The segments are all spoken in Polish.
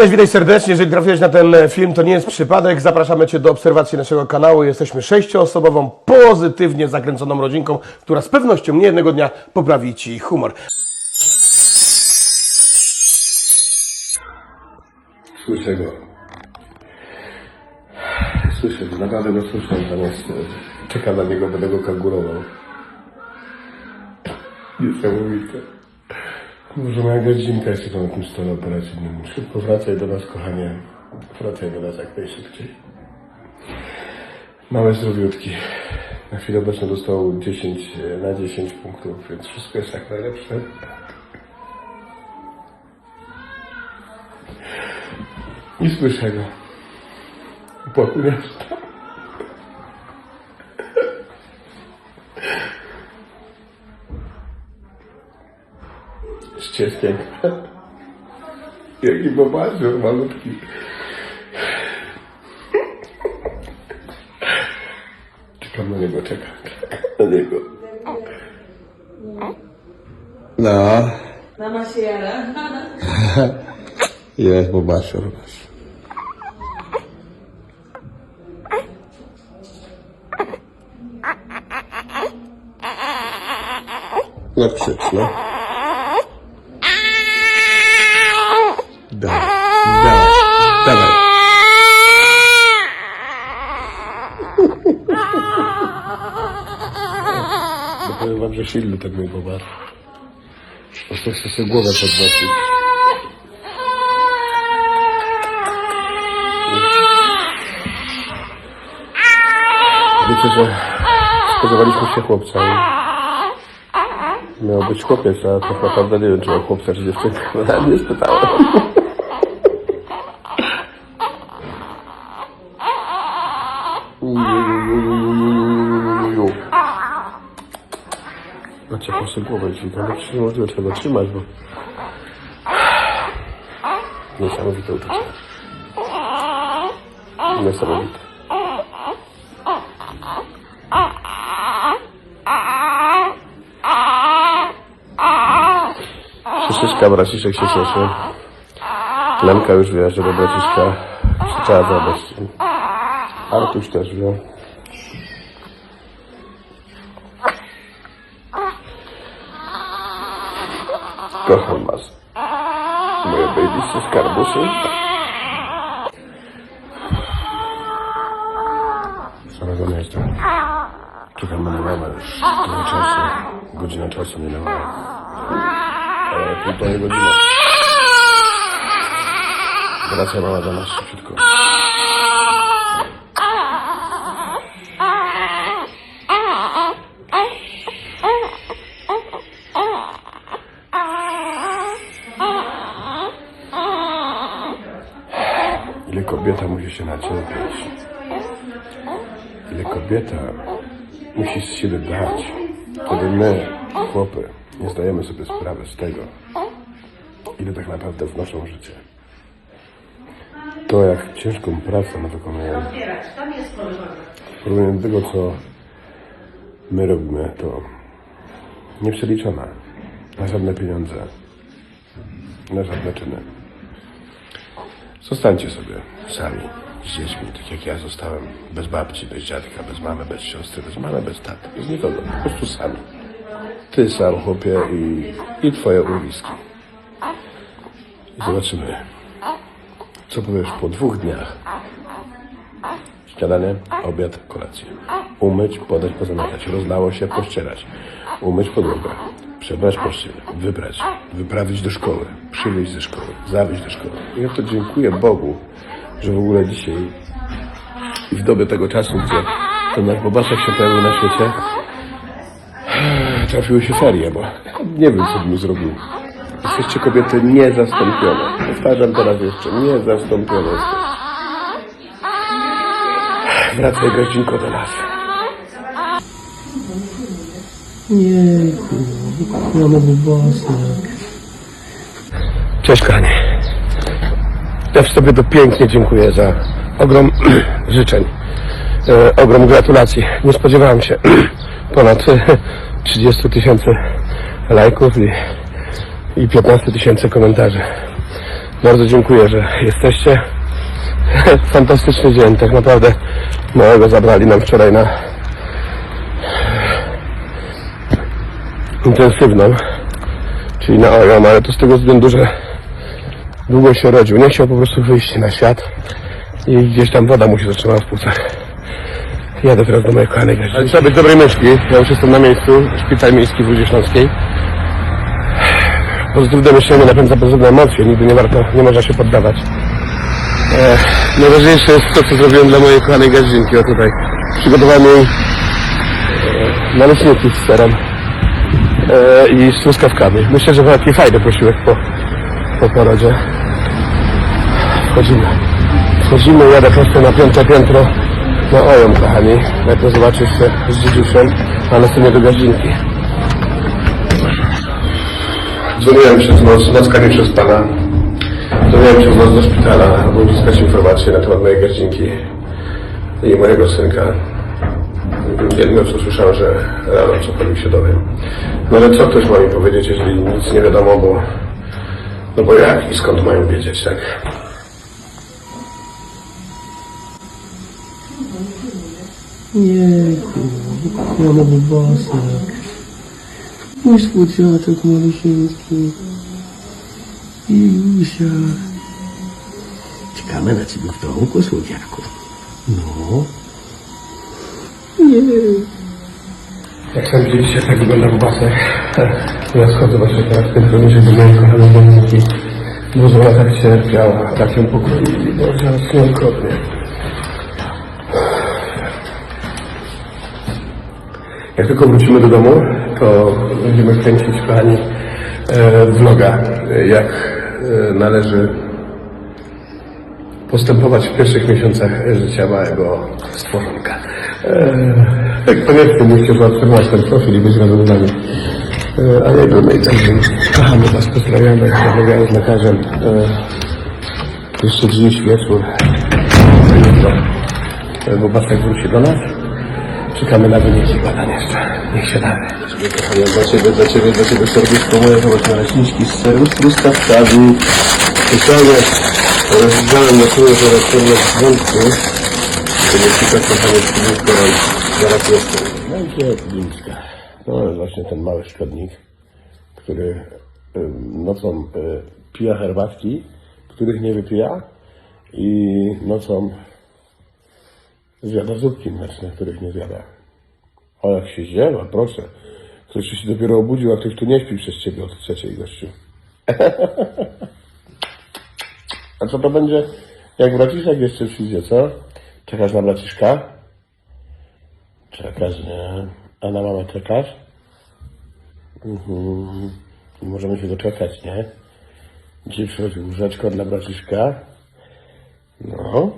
Cześć, witaj serdecznie. Jeżeli trafiłeś na ten film, to nie jest przypadek. Zapraszamy Cię do obserwacji naszego kanału. Jesteśmy sześcioosobową, pozytywnie zakręconą rodzinką, która z pewnością nie jednego dnia poprawi Ci humor. Słyszę go. Słyszę go, naprawdę go słyszę. Zamiast e, czeka na niego, będę go kangurował. Niesamowite. Moja godzinka jeszcze na tym stole operacyjnym. Szybko wracaj do nas, kochanie. Wracaj do nas jak najszybciej. Małe zdrowiutki. Na chwilę obecną dostał 10 na 10 punktów, więc wszystko jest jak najlepsze. Nie słyszę go. Pokój jest. cieskiem. Jaki popatrzył malutki. Czekam na niego, czekam. czekam na niego. No, Mama się jara. jest Bobasior. No krzycz, no. No powiem wam, że silny ten mój bobar. Po prostu chcę sobie głowę podnosić. Wiecie, że spodziewaliśmy się chłopca i miał być chłopiec, a tak naprawdę nie wiem, czy miał chłopca, czy dziewczynkę. No, Nawet nie spytałem. Macie po sobie głowę dźwigam, ale przecież trzeba trzymać, bo... Niesamowite uczucie. Niesamowite. Słyszyszka, braciszek się cieszy. Lemka już wie, że do braciszka przyczała bez Artuś też wie. Kocham was. Babysy skarbusy. Samego jestem. Czekam na mamę już tyle czasu. Godzina czasu minęła. Ale półtorej godziny. Wraca mama do nas szybciutko. Musi się nacierpieć. Ile kobieta musi z siebie dać. Kiedy my, chłopy, nie zdajemy sobie sprawy z tego, ile tak naprawdę wnoszą życie. To, jak ciężką pracę my wykonujemy. W porównaniu do tego, co my robimy, to nieprzeliczone na żadne pieniądze, na żadne czyny. Zostańcie sobie sami z dziećmi, tak jak ja zostałem, bez babci, bez dziadka, bez mamy, bez siostry, bez mamy, bez taty, bez nikogo, po prostu sami. Ty sam, chłopie, i, i twoje urwiski. I zobaczymy, co powiesz po dwóch dniach. Śniadanie, obiad, kolację. Umyć, podać, pozamiatać. Rozlało się, pościerać. Umyć podłogę. Przebrać. Wybrać. Wyprawić do szkoły. Przywieźć ze szkoły. Zawieźć do szkoły. I ja to dziękuję Bogu, że w ogóle dzisiaj i w dobie tego czasu, gdzie ten nasz Bobaszek się pojawił na świecie, trafiły się ferie, bo nie wiem, co bym zrobił. Jesteście kobiety niezastąpione. Powtarzam teraz jeszcze, niezastąpione. Wracaj godzinko do nas. Jejku, mamy bubasek. Cześć kochanie. Też Tobie to pięknie dziękuję za ogrom życzeń. E, ogrom gratulacji. Nie spodziewałem się ponad e, 30 tysięcy lajków i, i 15 tysięcy komentarzy. Bardzo dziękuję, że jesteście. Fantastyczny dzień, tak naprawdę. Małego zabrali nam wczoraj na intensywną, czyli na OJOM, ale to z tego względu, że długo się rodził. Nie chciał po prostu wyjść na świat i gdzieś tam woda mu się zatrzymała w płucach. Jadę teraz do mojej kochanej Grażyny. Ale trzeba być dobrej myśli. Ja już jestem na miejscu. Szpital miejski w Rudzie Śląskiej. Pozytywne myślenie napędza pozytywne emocje. Nigdy nie warto, nie można się poddawać. E, najważniejsze jest to, co zrobiłem dla mojej kochanej Grażynki. O tutaj. Przygotowałem jej e, naleśniki z serem e, i z truskawkami. Myślę, że taki fajny posiłek po, po porodzie. Wchodzimy. Wchodzimy, jadę prosto na piąte piętro na Ojom, kochani. Najpierw zobaczyć się z dziedziczem, a następnie do Gaździnki. Dzwoniłem przez noc, nocka nie przez pana. Dzwoniłem przez noc do szpitala, aby uzyskać informacje na temat mojej Gaździnki i mojego synka. Jedyne co słyszałem, że rano cokolwiek się dowiem. No ale co ktoś ma mi powiedzieć, jeżeli nic nie wiadomo, bo... No bo jak i skąd mają wiedzieć, tak? Jejku, kochana bobasek. Mój słodziaczek malusieńki. Jusia. Czekamy na ciebie w domku, słodziaku. No. Jak sam widzieliście, tak wygląda Bubasek. Ja schodzę właśnie teraz w tym promieniu do mojej kochanej Dominiki. Dużo tak cierpiała, tak ją pokroili, bo zaraz nieokropnie. Jak tylko wrócimy do domu, to będziemy kręcić, kochani, e, vloga, jak e, należy postępować w pierwszych miesiącach życia małego stworzonka. Eee, koniecznie musicie zaobserwować ten profil i być razem z nami. Eee, a ja idę na egzamin. Kochamy Was, pozdrawiamy, rozmawiałem z lekarzem. Eee, jeszcze dziś wieczór. Jutro. Bo Basek wróci do nas. Czekamy na wyniki badań jeszcze. Niech się daje. Kochanie, dla ciebie, dla ciebie, dla ciebie serduszko moje, zobacz naleśniczki z seru, z truskawkami. Specjalnie rozgrzałem na czule charakterne względki. To nie tylko kochanie, szkodnicko rąk. Zaraz jestem. Będzie Glińska. No jest właśnie ten mały szkodnik, który nocą y, pija herbatki, których nie wypija i nocą zjada zupki mleczne, których nie zjada. O jak się ziewa, proszę. Ktoś się dopiero obudził, a ktoś tu nie śpi przez ciebie od trzeciej gościu. a co to będzie, jak braciszek jeszcze przyjdzie, co? Czekasz na braciszka? Czekasz, nie? A na mamę czekasz? Mhm. Możemy się doczekać, nie? Dzisiaj przychodzi łóżeczko dla braciszka. No.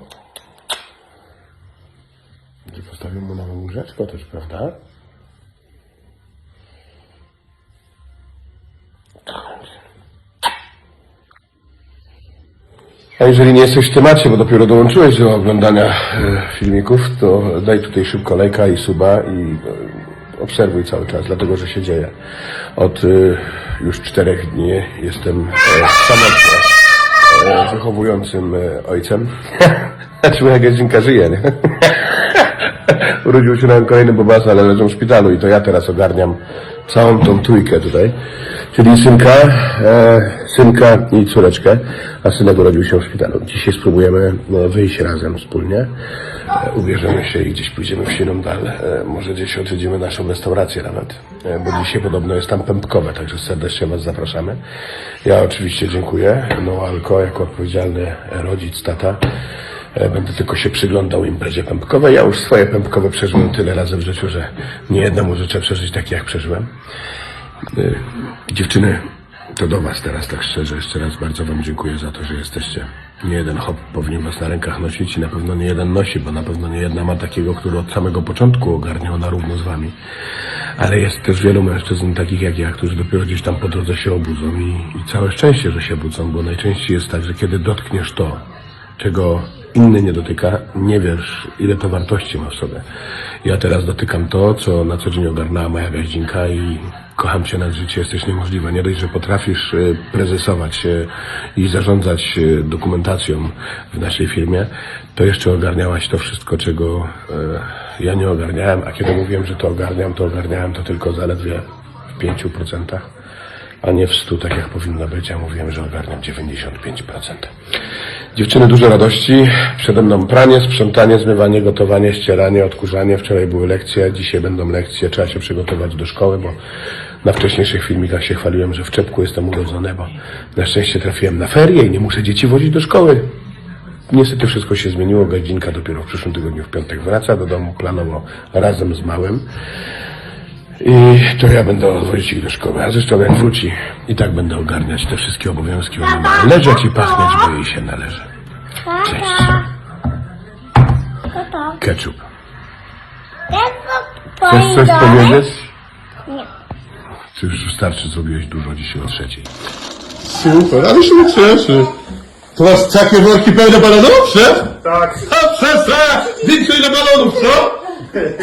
Gdzie postawię mu nowe łóżeczko też, prawda? A jeżeli nie jesteś w temacie, bo dopiero dołączyłeś do oglądania e, filmików, to daj tutaj szybko lajka i suba i e, obserwuj cały czas, dlatego że się dzieje. Od e, już czterech dni jestem samotnie wychowującym ojcem. Znaczy moja gadzinka żyje, nie? Urodził się nam kolejny bobas, ale leżą w szpitalu i to ja teraz ogarniam całą tą trójkę tutaj. Czyli synka, e, synka i córeczkę, a synek urodził się w szpitalu. Dzisiaj spróbujemy e, wyjść razem wspólnie. E, ubierzemy się i gdzieś pójdziemy w Sinundal. E, może gdzieś odwiedzimy naszą restaurację nawet, e, bo dzisiaj podobno jest tam pępkowe, także serdecznie Was zapraszamy. Ja oczywiście dziękuję. No Alko jako odpowiedzialny rodzic, tata. E, Będę tylko się przyglądał imprezie pępkowej. Ja już swoje pępkowe przeżyłem tyle razy w życiu, że nie jednemu życzę przeżyć tak, jak przeżyłem. Y, Dziewczyny, to do Was teraz tak szczerze. Jeszcze raz bardzo Wam dziękuję za to, że jesteście. Nie jeden hop powinien Was na rękach nosić i na pewno nie jeden nosi, bo na pewno nie jedna ma takiego, który od samego początku ogarniał na równo z Wami. Ale jest też wielu mężczyzn takich jak ja, którzy dopiero gdzieś tam po drodze się obudzą i, i całe szczęście, że się budzą, bo najczęściej jest tak, że kiedy dotkniesz to, czego inny nie dotyka, nie wiesz, ile to wartości ma w sobie. Ja teraz dotykam to, co na co dzień ogarnęła moja gaździnka i Kocham cię nad życie, jesteś niemożliwa. Nie dość, że potrafisz y, prezesować y, i zarządzać y, dokumentacją w naszej firmie, to jeszcze ogarniałaś to wszystko, czego ja nie ogarniałem, a kiedy mówiłem, że to ogarniam, to ogarniałem to tylko zaledwie w 5%, a nie w 100, tak jak powinno być. Ja mówiłem, że ogarniam 95%. Dziewczyny, dużo radości. Przede mną pranie, sprzątanie, zmywanie, gotowanie, ścieranie, odkurzanie. Wczoraj były lekcje, dzisiaj będą lekcje. Trzeba się przygotować do szkoły, bo na wcześniejszych filmikach się chwaliłem, że w czepku jestem urodzony, bo na szczęście trafiłem na ferie i nie muszę dzieci wozić do szkoły. Niestety wszystko się zmieniło. Gaździnka dopiero w przyszłym tygodniu w piątek wraca do domu planowo razem z małym. I to ja będę odwozić ich do szkoły. A zresztą jak wróci, i tak będę ogarniać te wszystkie obowiązki. Ona ma leżeć i pachnieć, bo jej się należy. Cześć. Ketchup. Chcesz coś powiedzieć? Nie. Czy już wystarczy, zrobiłeś dużo dzisiaj o trzeciej. Super, ale się nie cieszy. To masz takie worki pełne balonów, szef? Tak. A przestań! Więcej ile balonów, co?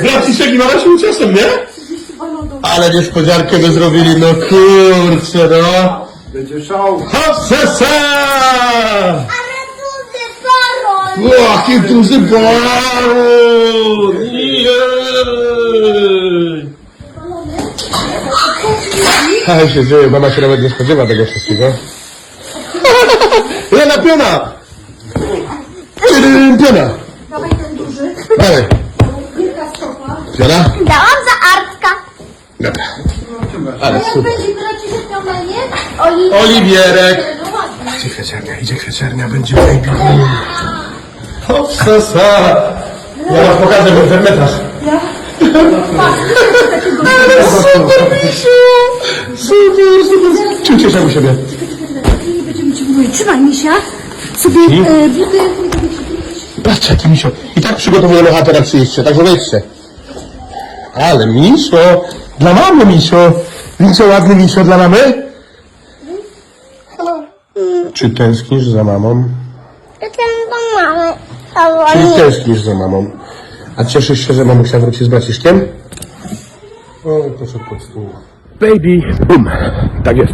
Braciszek i mama się ucieszą, nie? Ale niespodziankę by zrobili, no kurczę, no. Będzie show. A przestań! Ale duży baron! O, Jaki duży balon! Jej! Co się dzieje? Mama się nawet nie spodziewa tego wszystkiego. Lena piona! Piona! Dawaj ten duży. Dalej. Wielka stopa. Piona? Dałam. Dobra. Ale super. będzie braci się miał na nie? Oli... Oliwierek! Ładnie. Idzie kwieciarnia, idzie kwieciarnia, będzie baby. Hop, sasa! Ja wam pokażę mój fermetarz. Ale super, misiu! Super, super. Czy ucieszam siebie? I będziemy ci mówić. Trzymaj misia. Sobie e, buty. Patrzcie, jaki misio. I tak przygotowujemy chatę na przyjście, także wejdźcie. Ale misio! Dla mamy misio! Widzicie ładny misio dla mamy? Czy tęsknisz za mamą? Do mamy. Albo nie. tęsknisz za mamą. A cieszysz się, że mamusia wróci z braciszkiem? O, proszę pod stół. Baby boom. Tak jest.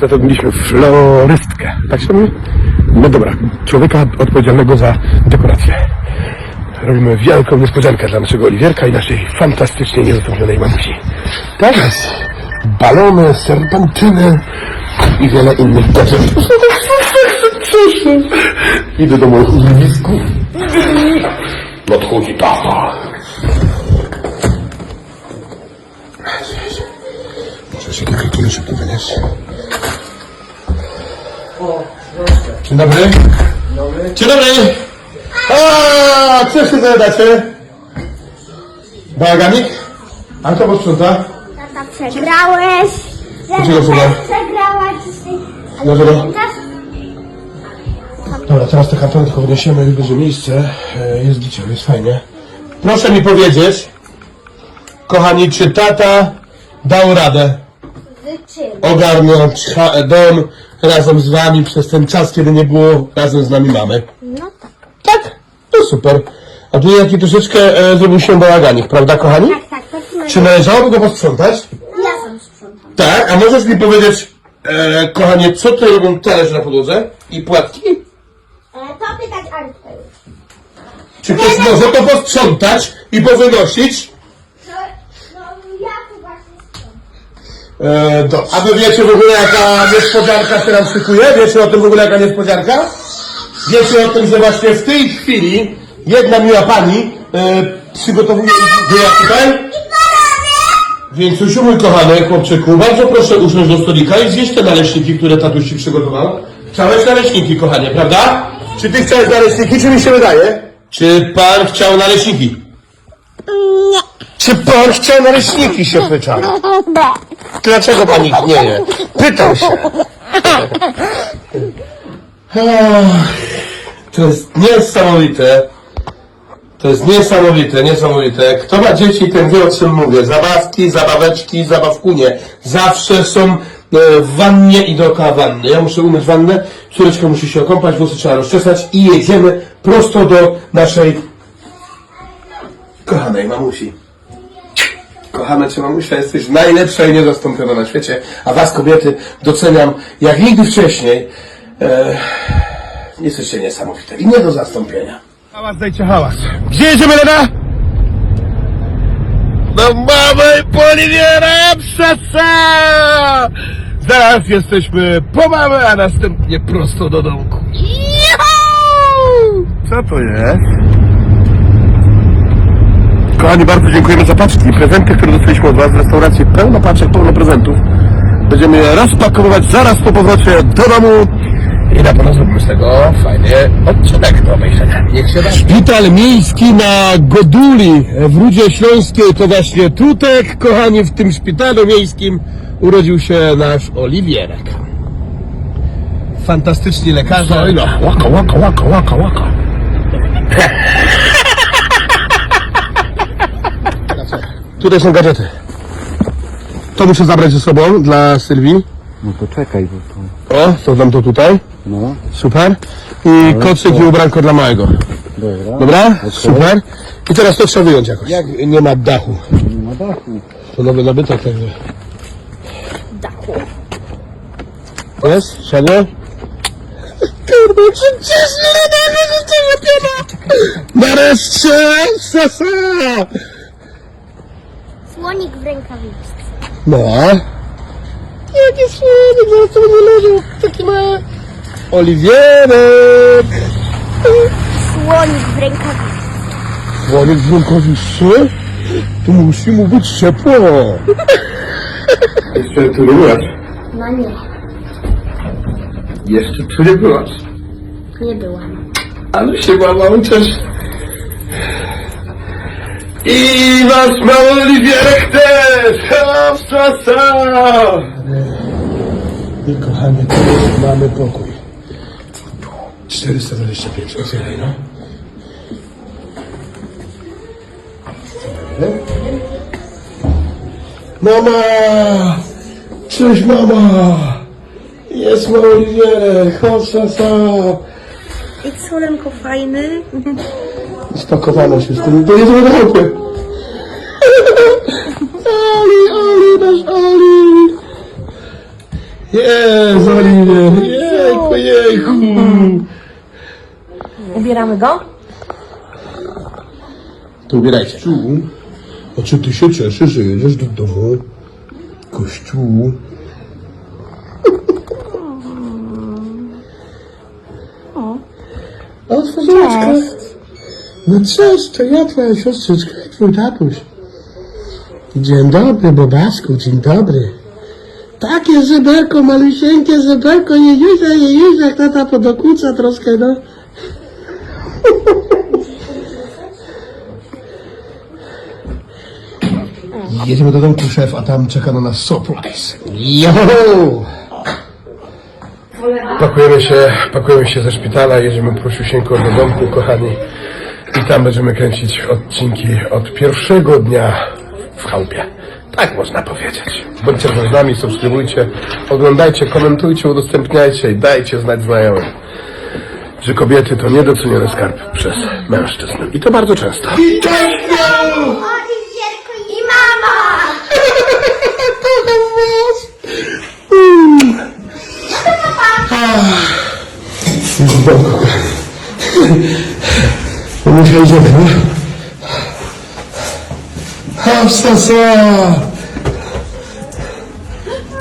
Zatrudniliśmy florystkę. Tak się mówi? No dobra, człowieka odpowiedzialnego za dekorację. Robimy wielką niespodziankę dla naszego Oliwierka i naszej fantastycznie niezapomnianej mamusi. Tak jest. Balony, serpentyny i wiele innych gadżetów. Idę do moich urwisków. Nadchodzi tata. Muszę się kilka kilo szybko wynieść. Dzień dobry. Dzień dobry. A, co się zajadacie? Bałaganik? A kto posprząta? Tata, przegrałeś. Dlaczego przegrałem? Przegrałaś dzisiaj. Dlaczego? Dobra, teraz te kartony tylko wyniesiemy, już będzie miejsce. E, Jest gicie, jest fajnie. Proszę mi powiedzieć, kochani, czy tata dał radę ogarnąć ha- dom razem z wami przez ten czas, kiedy nie było razem z nami mamy? No tak. To super. A tu jaki troszeczkę e, zrobił się bałaganik, prawda kochani? Tak, tak, tak. No, Czy należałoby go posprzątać? ja sam sprzątam. Tak, a możesz mi powiedzieć, e, kochanie, co tutaj robią talerze na podłodze i płatki? E, to pytać Artka już. Czy ktoś może to posprzątać i powynosić? No, no ja tu właśnie sprzątam. E, dobrze. A wy wiecie w ogóle jaka niespodzianka się nam szykuje? Wiecie o tym w ogóle jaka niespodzianka? Wiecie o tym, że właśnie w tej chwili jedna miła pani e, przygotowuje wyjazd tutaj? Więc Usiu, mój kochany chłopczyku, bardzo proszę usiąść do stolika i zjeść te naleśniki, które tatuś ci przygotował. Chciałeś naleśniki, kochanie, prawda? Czy ty chciałeś naleśniki, czy mi się wydaje? Czy pan chciał naleśniki? Nie. Czy pan chciał naleśniki, się pytam. Dlaczego pan ich nie je? Pytam się. To jest niesamowite. To jest niesamowite, niesamowite. Kto ma dzieci, ten wie o czym mówię. Zabawki, zabaweczki, zabawkunie. Zawsze są e, w wannie i dookoła wanny. Ja muszę umyć wannę, córeczka musi się okąpać, włosy trzeba rozczesać i jedziemy prosto do naszej kochanej mamusi. Kochana cię mamusia, jesteś najlepsza i niezastąpiona na świecie, a was kobiety doceniam jak nigdy wcześniej. E, jesteście niesamowite i nie do zastąpienia. Hałas, dajcie hałas. Gdzie jedziemy, Lena? Do mamy Poliwiera Psasa! Zaraz jesteśmy po mamy, a następnie prosto do domku. Juhu! Co to jest? Kochani, bardzo dziękujemy za paczki i prezenty, które dostaliśmy od Was z restauracji. Pełno paczek, pełno prezentów. Będziemy je rozpakowywać zaraz po powrocie do domu i na pewno zróbmy z tego fajny odcinek do obejrzenia. Niech się da. Szpital miejski na Goduli w Rudzie Śląskiej to właśnie Tutek, kochani, w tym szpitalu miejskim urodził się nasz Oliwierek. Fantastyczni lekarze. Łaka, łaka, łaka, łaka, łaka. Tutaj są gadżety. To muszę zabrać ze sobą dla Sylwii. No to czekaj, bo to... O, to dam to tutaj. No, Super. I kocyk i ubranko dla małego. dobra. Dobra? Super. I teraz to trzeba wyjąć jakoś. Jak nie ma dachu. Na dachu. To nowy nabytek także. Dachu. Jest? Siadnie? Kurde, przecież nie da się lepiej. Nareszcie! Sasa! Słonik w rękawiczce. No. Jaki słonik, zaraz to będzie leżał. Taki ma... Oliwierek! Słonik w rękawiczce. Słonik w rękawiczce? Tu musi mu być ciepło. Jeszcze tu nie byłaś. No nie, Jeszcze tu nie byłaś. nie byłam. Ale się mama uczysz. I nasz mały Oliwierek też! Ha. I kochanie, teraz mamy pokój. 425, otwieraj no. Mama! Cześć mama! Jest mały Oliwierek, ha, ha, ha. I co, Lenko, fajny? Spakowane wszystko. To jest do Jest, Oliwie. Jejku, jejku. Ubieramy go? To ubierajcie. Kościół? A czy ty się cieszysz, że jedziesz do domu? Kościół? O, otworzyłeczka. No cześć, to ja twoja siostrzyczka i twój tatuś. Dzień dobry, Bobasku, dzień dobry. Takie żeberko, malusieńkie żeberko, Jejuzia, Jejuzia, tata podokuca troszkę, no. Jedziemy do domku szef, a tam czeka na nas surprise. Yo! Pakujemy się, pakujemy się ze szpitala, jedziemy prosiusieńko do domku, kochani. I tam będziemy kręcić odcinki od pierwszego dnia w chałupie. Tak można powiedzieć. Bądźcie z nami, subskrybujcie, oglądajcie, komentujcie, udostępniajcie i dajcie znać znajomym, że kobiety to niedoceniony skarb przez mężczyzn. I to bardzo często. Oliwierku i mama! Muszę idziemy, no? Hafsasa!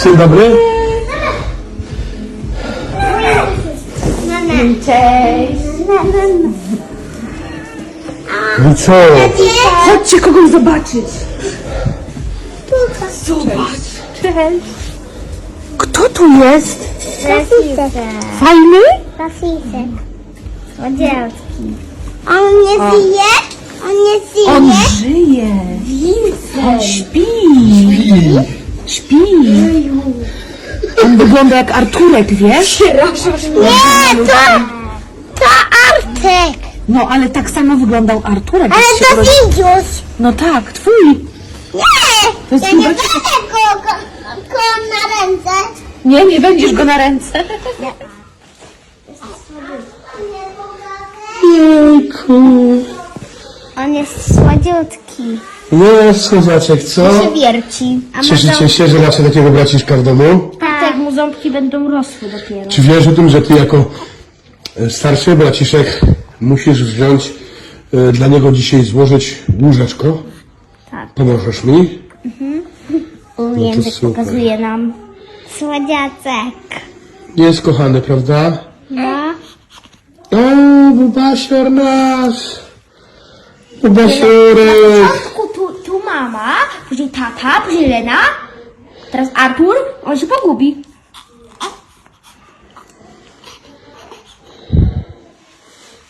Dzień dobry. No co? Chodźcie kogoś zobaczyć. Zobacz. Cześć. Kto tu jest? Rafisek. Fajny? Rafisek. Odzielski. On nie żyje? On nie żyje? On żyje. On śpi. Śpi. On wygląda jak Arturek, wiesz? Nie, to... To Artek. No, ale tak samo wyglądał Arturek. jak Ale się to urodził. Widziuś. No tak, twój. Nie! jest Ja nie chyba- będę go, go, go na ręce. Nie, nie będziesz go na ręce. Jejku. On jest słodziutki. Jest chodziaczek, co? się wierci. A Cieszycie się, że macie takiego braciszka w domu? Tak, mu ząbki będą rosły dopiero. Czy wiesz o tym, że ty jako e, starszy braciszek musisz wziąć e, dla niego dzisiaj złożyć łóżeczko? Tak. Pomożesz mi? O, to język super. pokazuje nam. Słodziacek. Jest kochany, prawda? No. O, Bubasior nasz! Bubasiorek! Na początku tu, tu mama, później tata, później Lena, teraz Artur, on się pogubi.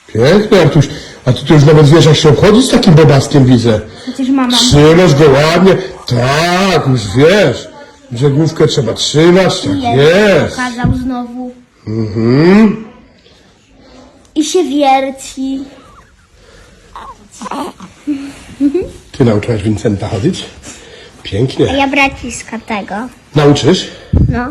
Piękny Artuś. A ty tu już nawet wiesz, jak się obchodzi z takim bobaskiem, widzę. Przecież mama... Trzymasz go ładnie. Tak, już wiesz. Brzegówkę trzeba trzymać, tak jest. pokazał znowu. Mhm. I się wierci. Ty nauczyłaś Vincenta chodzić? Pięknie. Ja braciska tego. Nauczysz? No.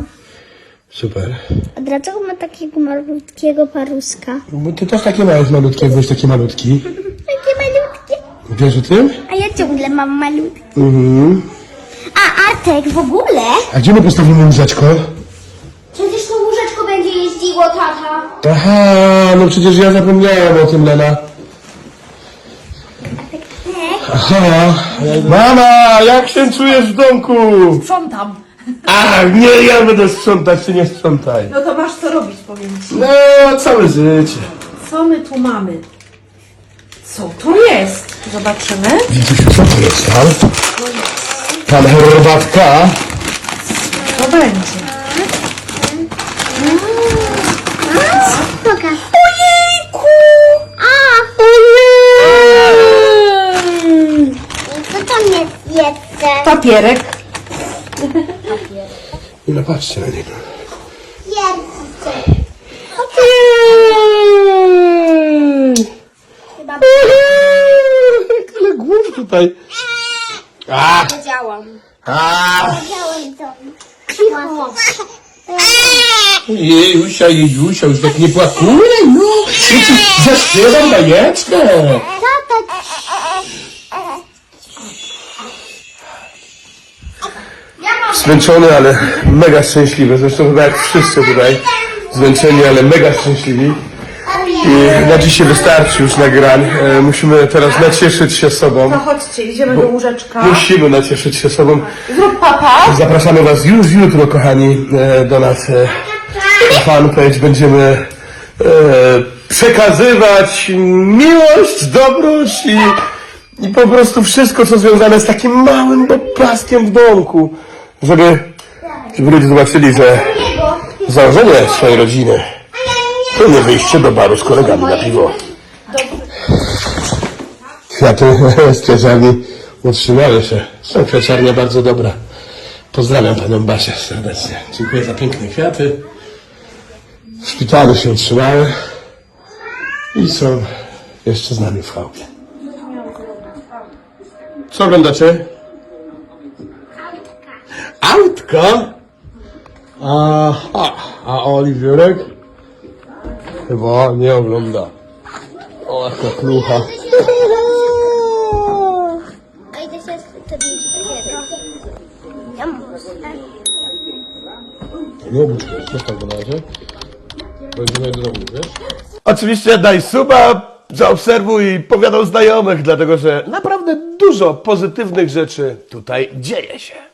Super. A dlaczego ma takiego malutkiego paruska? Bo ty też takie małe malutkie, jak byłeś taki malutki. Takie malutkie. Wiesz o tym? A ja ciągle mam malutkie. Mhm. A Artek w ogóle? A gdzie my postawimy łóżeczko? Przecież to łóżeczko będzie jeździło, tata. Aha, no przecież ja zapomniałem o tym, Lena. Mama, jak się czujesz w domku? Sprzątam. A, nie, ja będę sprzątać, ty nie sprzątaj. No to masz co robić, powiem ci. No, całe życie. Co my tu mamy? Co to jest? Zobaczymy. Co to jest tam? Pan herbatka. Co będzie? Pokaż. Ojejku! A! Co tam jest jeszcze? Papierek. No patrzcie na niego. Chyba Tyle głów tutaj. A, powiedziałam. a. Powiedziałem to. Cicho. Jejusia, Jejusia, już tak nie płakuje, no. Ci zaśpiewam bajeczkę. Zmęczony, ale mega szczęśliwy. Zresztą chyba jak wszyscy tutaj. Zmęczeni, ale mega szczęśliwi. I na dzisiaj wystarczy już nagrań. E, musimy teraz nacieszyć się sobą. To chodźcie, idziemy do łóżeczka. Musimy nacieszyć się sobą. Zrób papa. Zapraszamy Was już jutro, kochani, e, do nas e, na fanpage. Będziemy e, przekazywać miłość, dobroć i, i po prostu wszystko, co związane z takim małym blaskiem w domku, żeby, żeby ludzie zobaczyli, że założenie swojej rodziny to nie wyjście do baru z kolegami na piwo. Kwiaty z kwiaciarni utrzymały się. Są kwiaciarnia bardzo dobra. Pozdrawiam panią Basię serdecznie. Dziękuję za piękne kwiaty. W szpitalu się utrzymały i są jeszcze z nami w chałupie. Co oglądacie? Autko? Aha, a Oliwiorek? Chyba nie ogląda. O, jaka klucha. A idę się. Nie obudź go, zostaw go na razie. Będziemy do domu, wiesz? Oczywiście daj suba, zaobserwuj i powiadał znajomych, dlatego że naprawdę dużo pozytywnych rzeczy tutaj dzieje się.